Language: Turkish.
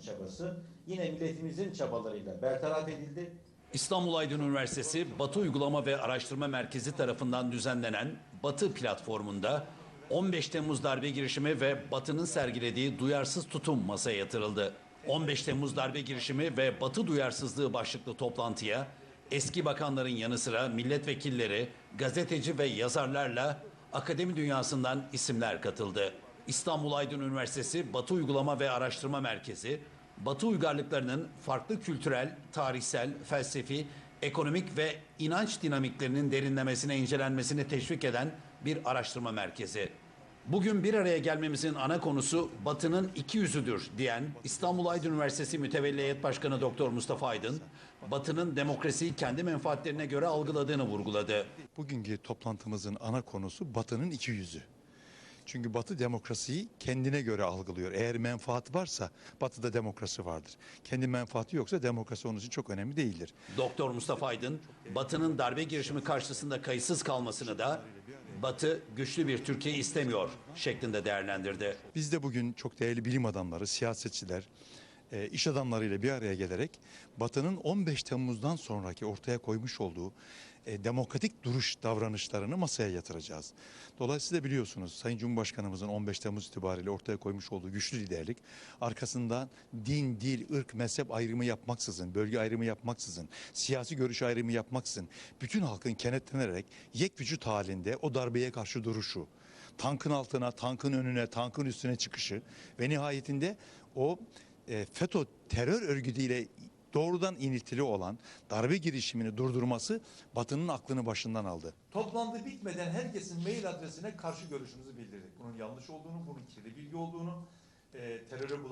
çabası yine milletimizin çabalarıyla bertaraf edildi. İstanbul Aydın Üniversitesi Batı Uygulama ve Araştırma Merkezi tarafından düzenlenen Batı platformunda 15 Temmuz darbe girişimi ve Batı'nın sergilediği duyarsız tutum masaya yatırıldı. 15 Temmuz darbe girişimi ve Batı duyarsızlığı başlıklı toplantıya eski bakanların yanı sıra milletvekilleri, gazeteci ve yazarlarla akademi dünyasından isimler katıldı. İstanbul Aydın Üniversitesi Batı Uygulama ve Araştırma Merkezi, Batı uygarlıklarının farklı kültürel, tarihsel, felsefi, ekonomik ve inanç dinamiklerinin derinlemesine incelenmesini teşvik eden bir araştırma merkezi. Bugün bir araya gelmemizin ana konusu Batı'nın iki yüzüdür diyen İstanbul Aydın Üniversitesi Mütevelli Heyet Başkanı Doktor Mustafa Aydın, Batı'nın demokrasiyi kendi menfaatlerine göre algıladığını vurguladı. Bugünkü toplantımızın ana konusu Batı'nın iki yüzü. Çünkü Batı demokrasiyi kendine göre algılıyor. Eğer menfaat varsa Batı'da demokrasi vardır. Kendi menfaati yoksa demokrasi onun için çok önemli değildir. Doktor Mustafa Aydın, Batı'nın darbe girişimi karşısında kayıtsız kalmasını da Batı güçlü bir Türkiye istemiyor şeklinde değerlendirdi. Biz de bugün çok değerli bilim adamları, siyasetçiler, e, iş adamlarıyla bir araya gelerek Batı'nın 15 Temmuz'dan sonraki ortaya koymuş olduğu e, demokratik duruş davranışlarını masaya yatıracağız. Dolayısıyla biliyorsunuz Sayın Cumhurbaşkanımızın 15 Temmuz itibariyle ortaya koymuş olduğu güçlü liderlik arkasından din, dil, ırk, mezhep ayrımı yapmaksızın, bölge ayrımı yapmaksızın, siyasi görüş ayrımı yapmaksızın bütün halkın kenetlenerek yek vücut halinde o darbeye karşı duruşu, tankın altına, tankın önüne, tankın üstüne çıkışı ve nihayetinde o e, FETÖ terör örgütüyle doğrudan iniltili olan darbe girişimini durdurması Batı'nın aklını başından aldı. Toplantı bitmeden herkesin mail adresine karşı görüşünüzü bildirdik. Bunun yanlış olduğunu, bunun kirli bilgi olduğunu, e, teröre bulaştığını